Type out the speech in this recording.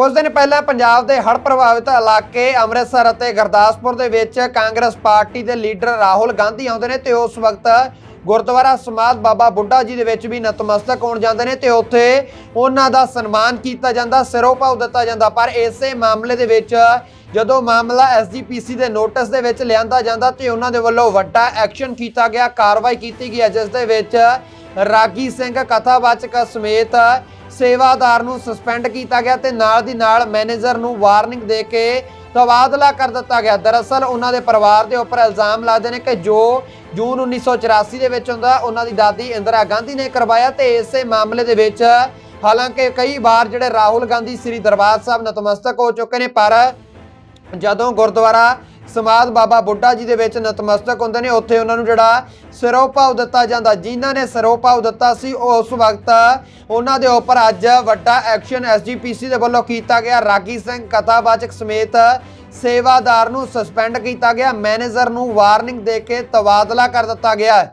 ਕੁਝ ਦਿਨ ਪਹਿਲਾਂ ਪੰਜਾਬ ਦੇ ਹੜ੍ਹ ਪ੍ਰਭਾਵਿਤ ਇਲਾਕੇ ਅੰਮ੍ਰਿਤਸਰ ਅਤੇ ਗੁਰਦਾਸਪੁਰ ਦੇ ਵਿੱਚ ਕਾਂਗਰਸ ਪਾਰਟੀ ਦੇ ਲੀਡਰ ਰਾਹੁਲ ਗਾਂਧੀ ਆਉਂਦੇ ਨੇ ਤੇ ਉਸ ਵਕਤ ਗੁਰਦੁਆਰਾ ਸਮਾਧ ਬਾਬਾ ਬੁੱਢਾ ਜੀ ਦੇ ਵਿੱਚ ਵੀ ਨਤਮਸਤਕ ਹੋਣ ਜਾਂਦੇ ਨੇ ਤੇ ਉੱਥੇ ਉਹਨਾਂ ਦਾ ਸਨਮਾਨ ਕੀਤਾ ਜਾਂਦਾ, ਸਿਰੋਂ ਭਾਉ ਦਿੱਤਾ ਜਾਂਦਾ। ਪਰ ਇਸੇ ਮਾਮਲੇ ਦੇ ਵਿੱਚ ਜਦੋਂ ਮਾਮਲਾ ਐਸਜੀਪੀਸੀ ਦੇ ਨੋਟਿਸ ਦੇ ਵਿੱਚ ਲਿਆਂਦਾ ਜਾਂਦਾ ਤੇ ਉਹਨਾਂ ਦੇ ਵੱਲੋਂ ਵੱਡਾ ਐਕਸ਼ਨ ਕੀਤਾ ਗਿਆ, ਕਾਰਵਾਈ ਕੀਤੀ ਗਈ ਹੈ, ਜਿਸ ਦੇ ਵਿੱਚ ਰਾਗੀ ਸਿੰਘ ਕਥਾਵਾਚਕ ਸਮੇਤ ਸੇਵਾਦਾਰ ਨੂੰ ਸਸਪੈਂਡ ਕੀਤਾ ਗਿਆ ਤੇ ਨਾਲ ਦੀ ਨਾਲ ਮੈਨੇਜਰ ਨੂੰ ਵਾਰਨਿੰਗ ਦੇ ਕੇ ਤਬਾਦਲਾ ਕਰ ਦਿੱਤਾ ਗਿਆ। ਦਰਅਸਲ ਉਹਨਾਂ ਦੇ ਪਰਿਵਾਰ ਦੇ ਉੱਪਰ ਇਲਜ਼ਾਮ ਲਾਦੇ ਨੇ ਕਿ ਜੋ ਜੂਨ 1984 ਦੇ ਵਿੱਚ ਹੁੰਦਾ, ਉਹਨਾਂ ਦੀ ਦਾਦੀ ਇੰਦਰਾ ਗਾਂਧੀ ਨੇ ਕਰਵਾਇਆ ਤੇ ਇਸੇ ਮਾਮਲੇ ਦੇ ਵਿੱਚ ਹਾਲਾਂਕਿ ਕਈ ਵਾਰ ਜਿਹੜੇ ਰਾਹੁਲ ਗਾਂਧੀ ਸ੍ਰੀ ਦਰਬਾਰ ਸਾਹਿਬ ਨਤਮਸਤਕ ਹੋ ਚੁੱਕੇ ਨੇ, ਪਰ ਜਦੋਂ ਗੁਰਦੁਆਰਾ ਸਮਾਦ ਬਾਬਾ ਬੁੱਢਾ ਜੀ ਦੇ ਵਿੱਚ ਨਤਮਸਤਕ ਹੁੰਦੇ ਨੇ। ਉੱਥੇ ਉਹਨਾਂ ਨੂੰ ਜਿਹੜਾ ਸਿਰੋਂ ਭਾਉ ਦਿੱਤਾ ਜਾਂਦਾ, ਜਿਨ੍ਹਾਂ ਨੇ ਸਿਰੋਂ ਭਾਉ ਦਿੱਤਾ ਸੀ, ਉਸ ਵਕਤ ਉਹਨਾਂ ਦੇ ਉੱਪਰ ਅੱਜ ਵੱਡਾ ਐਕਸ਼ਨ ਐਸਜੀਪੀਸੀ ਦੇ ਵੱਲੋਂ ਕੀਤਾ ਗਿਆ। ਰਾਗੀ ਸਿੰਘ ਕਥਾਵਾਚਕ ਸਮੇਤ ਸੇਵਾਦਾਰ ਨੂੰ ਸਸਪੈਂਡ ਕੀਤਾ ਗਿਆ। ਮੈਨੇਜਰ ਨੂੰ ਵਾਰਨਿੰਗ ਦੇ ਕੇ ਤਬਾਦਲਾ ਕਰ ਦਿੱਤਾ ਗਿਆ।